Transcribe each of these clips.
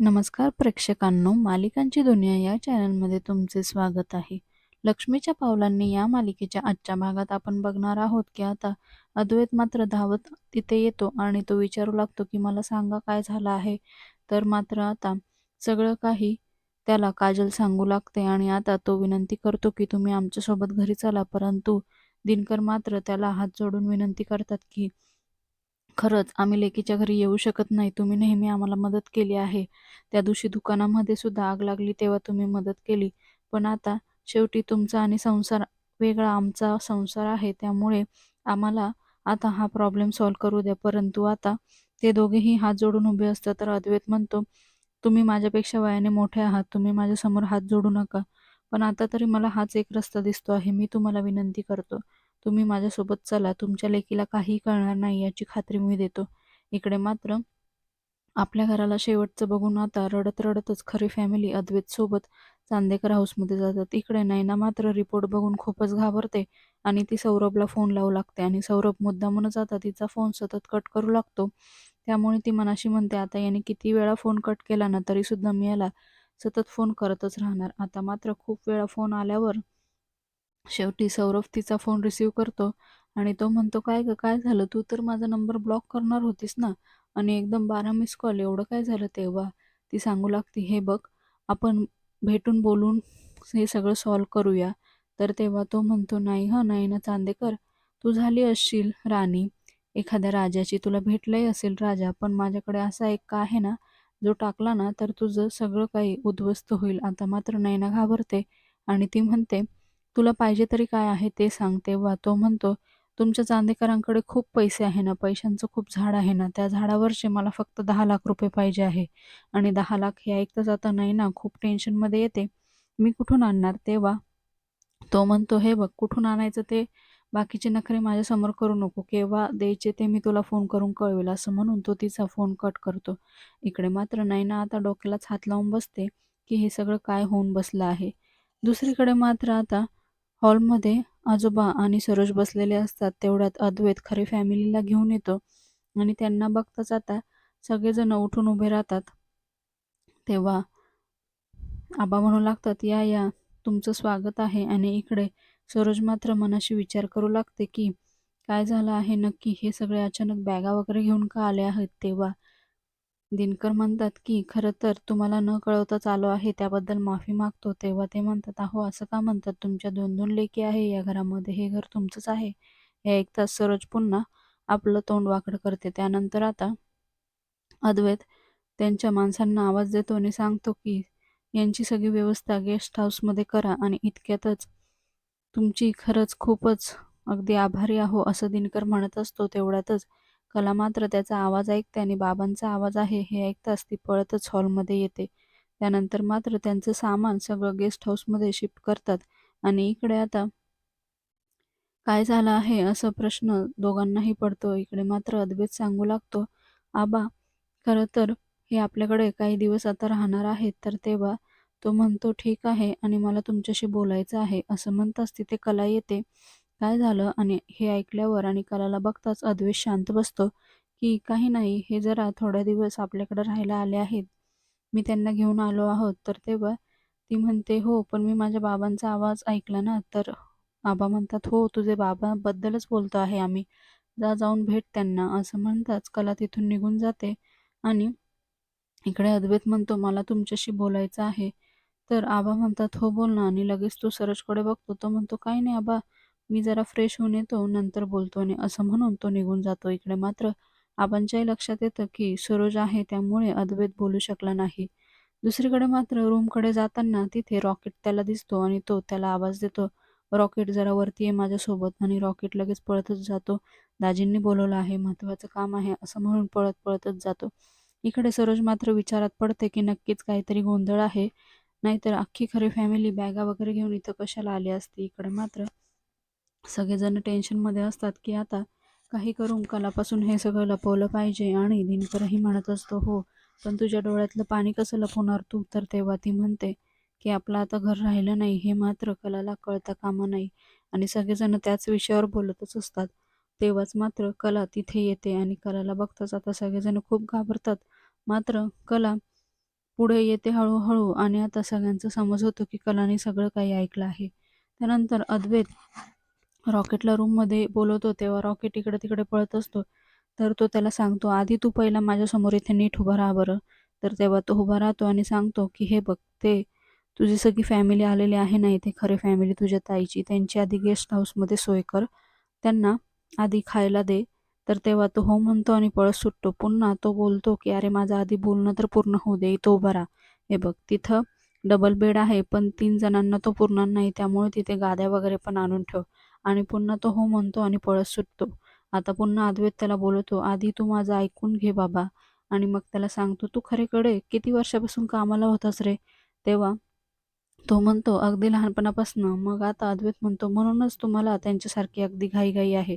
नमस्कार प्रेक्षकांनो मालिकांची दुनिया या चॅनलमध्ये तुमचे स्वागत आहे. लक्ष्मीच्या पावलांनी या मालिकेच्या आजच्या भागात आपण बघणार आहोत की आता अद्वैत मात्र धावत तिथे येतो आणि तो विचारू लागतो की मला सांगा काय झालं आहे. तर मात्र आता सगळं काही त्याला काजल सांगू लागते आणि आता तो विनंती करतो की तुम्ही आमच्यासोबत घरी चला परंतु दिनकर मात्र त्याला हात जोडून विनंती करतात की खरंच आम्ही लेकीच्या घरी येऊ शकत नाही. तुम्ही नेहमी आम्हाला मदत केली आहे. त्या दिवशी दुकानामध्ये सुद्धा आग लागली तेव्हा तुम्ही मदत केली. पण आता शेवटी तुमचा आणि संसार वेगळा आमचा संसार आहे. त्यामुळे आम्हाला आता हा प्रॉब्लेम सॉल्व्ह करू द्या. परंतु आता ते दोघेही हात जोडून उभे असतात. तर अद्वैत म्हणतो तुम्ही माझ्यापेक्षा वयाने मोठे आहात. तुम्ही माझ्यासमोर हात जोडू नका. पण आता तरी मला हाच एक रस्ता दिसतो आहे. मी तुम्हाला विनंती करतो. तुम्ही माझ्यासोबत चला तुमच्या लेकीला काहीही कळणार नाही याची खात्री मी देतो. इकडे मात्र आपल्या घराला शेवटचं बघून आता रडत रडतच खरी फॅमिली अद्वैत सोबत चांदेकर हाऊसमध्ये जातात. इकडे नैना मात्र रिपोर्ट बघून खूपच घाबरते आणि ती सौरभला फोन लावू लागते आणि सौरभ मुद्दामूनच आता तिचा फोन सतत कट करू लागतो. त्यामुळे ती मनाशी म्हणते आता याने किती वेळा फोन कट केला ना तरी सुद्धा मी याला सतत फोन करतच राहणार. आता मात्र खूप वेळा फोन आल्यावर शेवटी सौरभ तिचा फोन रिसीव करतो आणि तो म्हणतो काय ग काय झालं? तू तर माझा नंबर ब्लॉक करणार होतीस ना? आणि एकदम बारा मिस कॉल एवढं काय झालं तेव्हा? ती सांगू लागते हे बघ आपण भेटून बोलून हे सगळं सॉल्व करूया. तर तेव्हा तो म्हणतो नाही हं नाही ना चांदेकर तू झाली असशील राणी. एखाद्या राजाची तुला भेटलंही असेल राजा पण माझ्याकडे असा एक का आहे ना जो टाकला ना तर तुझं सगळं काही उद्ध्वस्त होईल. आता मात्र नैना घाबरते आणि ती म्हणते तुला पाहिजे तरी काय आहे ते सांग तेव्हा तो म्हणतो तुमच्या चांदेकरांकडे खूप पैसे आहे ना पैशांचं खूप झाड आहे ना त्या झाडावरचे मला फक्त दहा लाख रुपये पाहिजे आहे. आणि दहा लाख हे ऐकताच आता नाही ना खूप टेन्शनमध्ये येते. मी कुठून आणणार तेव्हा तो म्हणतो हे बघ कुठून आणायचं ते? बाकीचे नखरे माझ्यासमोर करू नको. केव्हा द्यायचे ते मी तुला फोन करून कळवेल असं म्हणून तो तिचा फोन कट करतो. इकडे मात्र नैना आता डोक्यालाच हात लावून बसते की हे सगळं काय होऊन बसलं आहे. दुसरीकडे मात्र आता हॉलमध्ये आजोबा आणि सरोज बसलेले असतात. तेवढ्यात अद्वैत खरे फॅमिलीला घेऊन येतो आणि त्यांना बघताच आता सगळेजण उठून उभे राहतात. तेव्हा आबा म्हणू लागतात या या तुमचं स्वागत आहे. आणि इकडे सरोज मात्र मनाशी विचार करू लागते की काय झालं आहे? नक्की हे सगळे अचानक बॅगा वगैरे घेऊन का आले आहेत? तेव्हा दिनकर म्हणतात की खरं तर तुम्हाला न कळवताच आलो आहे त्याबद्दल माफी मागतो. तेव्हा ते म्हणतात अहो असं का म्हणतात? तुमच्या दोन दोन लेकी आहे या घरामध्ये हे घर तुमचंच आहे. हे ऐकताच सरोज पुन्हा आपलं तोंड वाकड करते. त्यानंतर आता अद्वैत त्यांच्या माणसांना आवाज देतो आणि सांगतो की यांची सगळी व्यवस्था गेस्ट हाऊसमध्ये करा आणि इतक्यातच तुमची खरंच खूपच अगदी आभारी आहो असं दिनकर म्हणत असतो. तेवढ्यातच कला मात्र त्याचा आवाज ऐकते आणि बाबांचा आवाज आहे हे ऐकताच ती पळतच हॉलमध्ये येते. त्यानंतर मात्र त्यांचं सामान सगळं गेस्ट हाऊसमध्ये शिफ्ट करतात. आणि इकडे आता काय झालं आहे असं प्रश्न दोघांनाही पडतो. इकडे मात्र अद्भेत सांगू लागतो. आबा खरं तर हे आपल्याकडे काही दिवस आता राहणार आहेत तर तेव्हा तो म्हणतो ठीक आहे आणि मला तुमच्याशी बोलायचं आहे असं म्हणताच तिथे कला येते. काय झालं आणि हे ऐकल्यावर आणि कलाला बघताच अद्वेष शांत बसतो की काही नाही हे जरा थोड्या दिवस आपल्याकडे राहायला आले आहेत. मी त्यांना घेऊन आलो आहोत. तर तेव्हा ती म्हणते हो पण मी माझ्या बाबांचा आवाज ऐकला ना तर आबा म्हणतात हो तुझे बाबाबद्दलच बोलतो आहे आम्ही. जा जाऊन भेट त्यांना. असं म्हणताच कला तिथून निघून जाते आणि इकडे अद्वैत म्हणतो मला तुमच्याशी बोलायचं आहे. तर आबा म्हणतात हो बोल ना. आणि लगेच तो सरोजकडे बघतो. तो म्हणतो काही नाही आबा. मी जरा फ्रेश होऊन येतो नंतर बोलतो आणि असं म्हणून तो निघून जातो इकडे. मात्र आबांच्याही लक्षात येतं की सरोज आहे त्यामुळे अद्वैत बोलू शकला नाही. दुसरीकडे मात्र रूमकडे जाताना तिथे रॉकेट त्याला दिसतो आणि तो त्याला आवाज देतो. रॉकेट जरा वरती आहे माझ्यासोबत. आणि रॉकेट लगेच पळतच जातो. दाजींनी बोलवलं आहे महत्वाचं काम आहे असं म्हणून पळत पळतच जातो. इकडे सरोज मात्र विचारात पडते की नक्कीच काहीतरी गोंधळ आहे. नाहीतर अख्खी खरी फॅमिली बॅगा वगैरे घेऊन इथं कशाला आली असती? इकडे मात्र सगळेजण टेन्शनमध्ये असतात की आता काही करून कलापासून हे सगळं लपवलं पाहिजे आणि दिनकरही म्हणत असतो हो पण तुझ्या डोळ्यातलं पाणी कसं लपवणार तू? तर तेव्हा ती म्हणते की आपलं आता घर राहिलं नाही हे मात्र कलाला कळता कामा नाही. आणि सगळेजण त्याच विषयावर बोलतच असतात. तेव्हाच मात्र कला तिथे येते आणि कलाला बघताच आता सगळेजण खूप घाबरतात. मात्र कला पुढे येते हळूहळू आणि आता सगळ्यांचं समज होतो की कलाने सगळं काही ऐकलं आहे. त्यानंतर अद्वैत रॉकेटला रूममध्ये बोलवतो तेव्हा रॉकेट इकडे तिकडे पळत असतो. तर तो त्याला सांगतो आधी तू पहिला माझ्यासमोर इथे नीट उभा राहा बरं. तर तेव्हा तो उभा राहतो आणि सांगतो की हे बघ ते तुझी सगळी फॅमिली आलेली आहे ना इथे खरे फॅमिली तुझ्या ताईची. त्यांची आधी गेस्ट हाऊसमध्ये सोय कर. त्यांना आधी खायला दे. तर तेव्हा तो हो म्हणतो आणि पळत सुटतो. पुन्हा तो बोलतो की अरे माझं आधी बोलणं तर पूर्ण होऊ दे तो उभा राहा. हे बघ तिथं डबल बेड आहे पण तीन जणांना तो पुरणार नाही. त्यामुळे तिथे गाद्या वगैरे पण आणून ठेव. आणि पुन्हा तो हो म्हणतो आणि पळत सुटतो. आता पुन्हा अद्वैत त्याला बोलवतो आधी तू माझं ऐकून घे बाबा. आणि मग त्याला सांगतो तू खरेकडे किती वर्षापासून कामाला होतास रे? तेव्हा तो म्हणतो अगदी लहानपणापासून. मग आता अद्वैत म्हणतो म्हणूनच तुम्हाला त्यांच्यासारखी अगदी घाईघाई आहे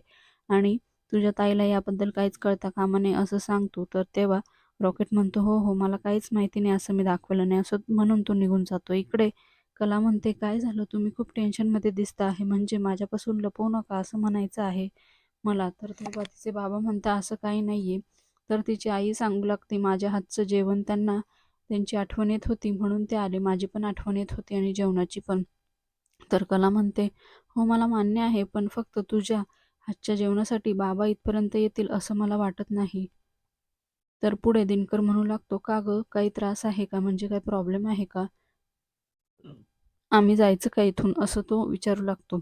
आणि तुझ्या ताईला याबद्दल काहीच कळता कामा नये असं सांगतो. तर तेव्हा रॉकेट म्हणतो हो हो मला काहीच माहिती नाही असं मी दाखवलं नाही. असं म्हणून तो निघून जातो. इकडे कला म्हणते काय झालं? तुम्ही खूप टेन्शनमध्ये दिसता आहे. म्हणजे माझ्यापासून लपवू नका असं म्हणायचं आहे मला. तर तेव्हा तिचे बाबा म्हणता असं काही नाही आहे तर तिची आई सांगू लागते माझ्या हातचं जेवण त्यांना त्यांची आठवण येत होती. म्हणून ते आले. माझी पण आठवण येत होती आणि जेवणाची पण तर कला म्हणते हो मला मान्य आहे पण फक्त तुझ्या हातच्या जेवणासाठी बाबा इथपर्यंत येतील असं मला वाटत नाही. तर पुढे दिनकर म्हणू लागतो का ग? काही त्रास आहे का? म्हणजे काही प्रॉब्लेम आहे का? आम्ही जायचं का इथून? असं तो विचारू लागतो.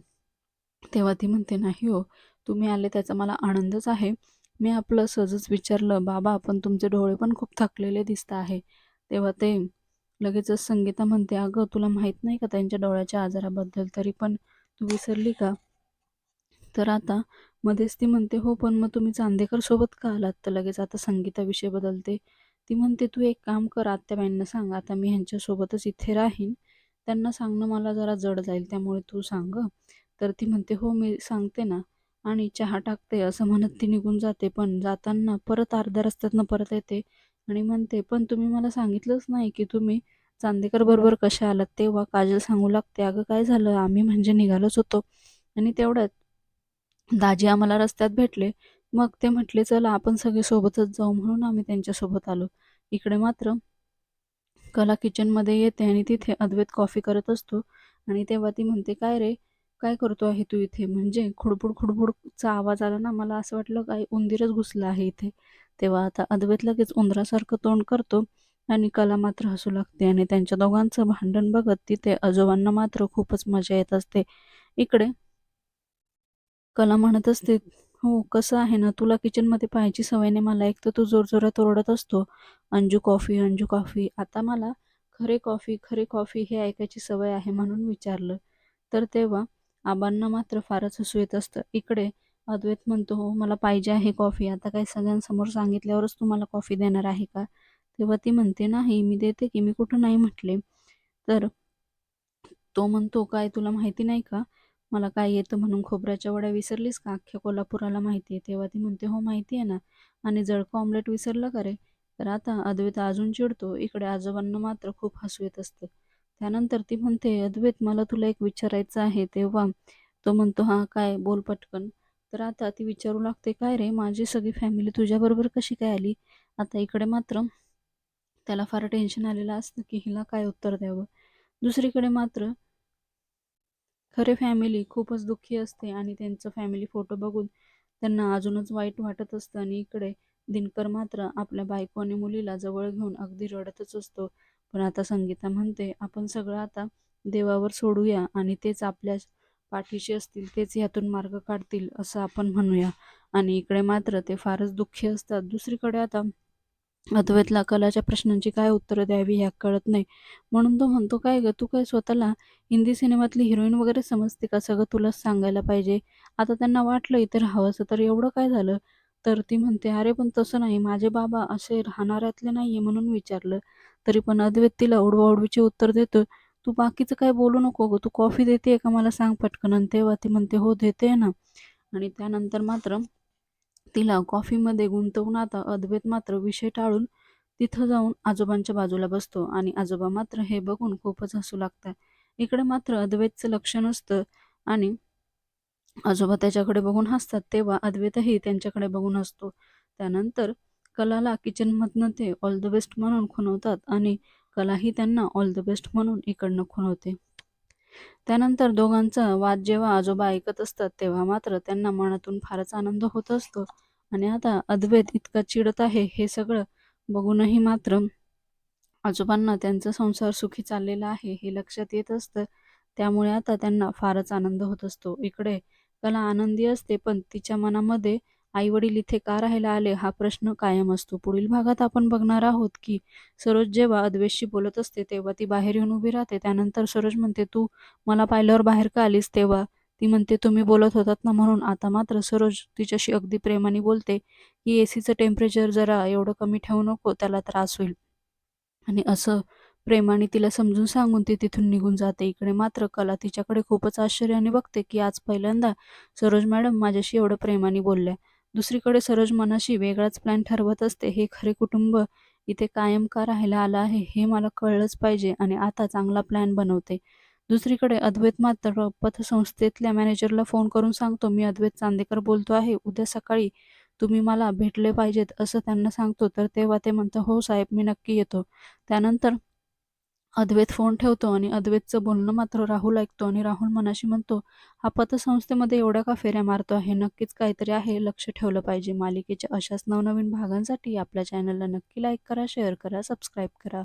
तेव्हा ती म्हणते नाही हो तुम्ही आले त्याचा मला आनंदच आहे. मी आपलं सहजच विचारलं बाबा पण तुमचे डोळे पण खूप थकलेले दिसत आहे. तेव्हा ते लगेचच संगीता म्हणते अगं तुला माहीत नाही का त्यांच्या डोळ्याच्या आजाराबद्दल? तरी पण तू विसरली का? तर आता मध्येच ती म्हणते हो पण मग तुम्ही चांदेकर सोबत का आलात? तर लगेच आता संगीता विषय बदलते. ती म्हणते तू एक काम कर आत्याबाईंना सांग. आता मी ह्यांच्यासोबतच इथे राहीन. त्यांना सांगणं मला जरा जड जाईल त्यामुळे तू सांग तर ती म्हणते हो मी सांगते ना. आणि चहा टाकते असं म्हणत ती निघून जाते. पण जाताना परत अर्ध्या रस्त्यातनं परत येते आणि म्हणते पण तुम्ही मला सांगितलंच नाही की तुम्ही चांदेकर बरोबर कशा आलात? तेव्हा काजल सांगू लागते अगं काय झालं? आम्ही म्हणजे निघालोच होतो. आणि तेवढ्यात दाजी आम्हाला रस्त्यात भेटले. मग ते म्हटले चला आपण सगळे सोबतच जाऊ म्हणून आम्ही त्यांच्यासोबत आलो. इकडे मात्र कला किचनमध्ये येते आणि तिथे अद्वैत कॉफी करत असतो. आणि तेव्हा ती म्हणते काय रे? काय करतो आहे तू इथे? म्हणजे खुडबुड खुडबुडचा आवाज आला ना मला असं वाटलं काय उंदीरच घुसला आहे इथे. तेव्हा आता अद्वैत लगेच उंदरासारखं तोंड करतो आणि कला मात्र हसू लागते आणि त्यांच्या दोघांचं भांडण बघत तिथे आजोबांना मात्र खूपच मजा येत असते. इकडे कला म्हणत असते हो कसं आहे ना तुला किचनमध्ये पाहायची सवय नाही. मला एक तर तू जोरजोरात ओरडत असतो अंजू कॉफी अंजू कॉफी. आता मला खरे कॉफी खरे कॉफी हे ऐकायची सवय आहे म्हणून विचारलं. तर तेव्हा आबांना मात्र फारच हसू येत असतं. इकडे अद्वैत म्हणतो हो मला पाहिजे आहे कॉफी. आता काय सगळ्यांसमोर सांगितल्यावरच तू मला कॉफी देणार आहे का? तेव्हा ती म्हणते नाही मी देते की मी कुठं नाही म्हटले. तर तो म्हणतो काय तुला माहिती नाही का? मला काय येतं म्हणून खोबऱ्याच्या वड्या विसरलीस का? अख्ख्या कोल्हापुराला माहिती आहे. तेव्हा ती म्हणते हो माहिती आहे ना. आणि जळकं ऑमलेट विसरलं का रे? तर आता अद्वैत अजून चिडतो. इकडे आजोबांना मात्र खूप हसू येत असतं. त्यानंतर ती म्हणते अद्वैत मला तुला एक विचारायचं आहे. तेव्हा तो म्हणतो हा काय? बोल पटकन. तर आता ती विचारू लागते काय रे? माझी सगळी फॅमिली तुझ्याबरोबर कशी काय आली? आता इकडे मात्र त्याला फार टेन्शन आलेलं असतं की हिला काय उत्तर द्यावं. दुसरीकडे मात्र खरे फॅमिली खूपच दुःखी असते आणि त्यांचं फॅमिली फोटो बघून त्यांना अजूनच वाईट वाटत असतं आणि इकडे दिनकर मात्र आपल्या बायको आणि मुलीला जवळ घेऊन अगदी रडतच असतो. पण आता संगीता म्हणते आपण सगळं आता देवावर सोडूया आणि तेच आपल्या पाठीशी असतील तेच यातून मार्ग काढतील असं आपण म्हणूया. आणि इकडे मात्र ते फारच दुःखी असतात. दुसरीकडे आता अद्वैतला कलाच्या प्रश्नांची काय उत्तरं द्यावी ह्या कळत नाही. म्हणून तो म्हणतो काय ग तू काय स्वतःला हिंदी सिनेमातली हिरोईन वगैरे समजते का? सगळं तुलाच सांगायला पाहिजे. आता त्यांना वाटलं इतर राहावंसं तर एवढं काय झालं? तर ती म्हणते अरे पण तसं नाही. माझे बाबा असे राहणाऱ्यातले नाहीये म्हणून विचारलं. तरी पण अद्वैत तिला ओढवाओढवीचे उत्तर देतो तू बाकीचं काय बोलू नको ग. तू कॉफी देते का? मला सांग पटकन. आणि तेव्हा ती म्हणते हो देते ना. आणि त्यानंतर मात्र तिला कॉफीमध्ये गुंतवून आता अद्वैत मात्र विषय टाळून तिथं जाऊन आजोबांच्या बाजूला बसतो आणि आजोबा मात्र हे बघून खूपच हसू लागतात. इकडे मात्र अद्वैतचं लक्ष नसतं आणि आजोबा त्याच्याकडे बघून हसतात तेव्हा अद्वैतही त्यांच्याकडे बघून हसतो. त्यानंतर कलाला किचनमधनं ते ऑल द बेस्ट म्हणून खुणवतात आणि कलाही त्यांना ऑल द बेस्ट म्हणून इकडनं खुणवते. त्यानंतर दोघांचा वाद जेव्हा आजोबा ऐकत असतात तेव्हा मात्र त्यांना मनातून फारच आनंद होत असतो. आणि आता अद्वैत इतका चिडत आहे हे सगळं बघूनही मात्र आजोबांना त्यांचा संसार सुखी चाललेला आहे हे लक्षात येत असतं. त्यामुळे आता त्यांना फारच आनंद होत असतो. इकडे कला आनंदी असते पण तिच्या मनामध्ये आई वडील इथे का राहायला आले हा प्रश्न कायम असतो. पुढील भागात आपण बघणार आहोत की सरोज जेव्हा अद्वेशशी बोलत असते तेव्हा ती बाहेर येऊन उभी राहते. त्यानंतर सरोज म्हणते तू मला पाहिल्यावर बाहेर का आलीस? तेव्हा ती म्हणते तुम्ही बोलत होतात ना म्हणून. आता मात्र सरोज तिच्याशी अगदी प्रेमाने बोलते की एसीचं टेम्परेचर जरा एवढं कमी ठेवू नको त्याला त्रास होईल. आणि असं प्रेमाने तिला समजून सांगून ती तिथून निघून जाते. इकडे मात्र कला तिच्याकडे खूपच आश्चर्याने बघते की आज पहिल्यांदा सरोज मॅडम माझ्याशी एवढं प्रेमाने बोलल्या. दुसरीकडे सरोज मनाशी वेगळाच प्लॅन ठरवत असते. हे खरे कुटुंब इथे कायम का राहायला आलं आहे हे मला कळलंच पाहिजे आणि आता चांगला प्लॅन बनवते. दुसरीकडे अद्वैत मात्र पथसंस्थेतल्या मॅनेजरला फोन करून सांगतो मी अद्वैत चांदेकर बोलतो आहे उद्या सकाळी तुम्ही मला भेटले पाहिजेत असं त्यांना सांगतो तर तेव्हा ते म्हणतं हो साहेब मी नक्की येतो. त्यानंतर अद्वैत फोन ठेवतो आणि अद्वैतचं बोलणं मात्र राहुल ऐकतो आणि राहुल मनाशी म्हणतो हा पतसंस्थेमध्ये एवढ्या का फेऱ्या मारतो आहे? नक्कीच काहीतरी आहे लक्ष ठेवलं पाहिजे. मालिकेच्या अशाच नवनवीन भागांसाठी आपल्या चॅनलला नक्की लाईक करा शेअर करा सबस्क्राईब करा.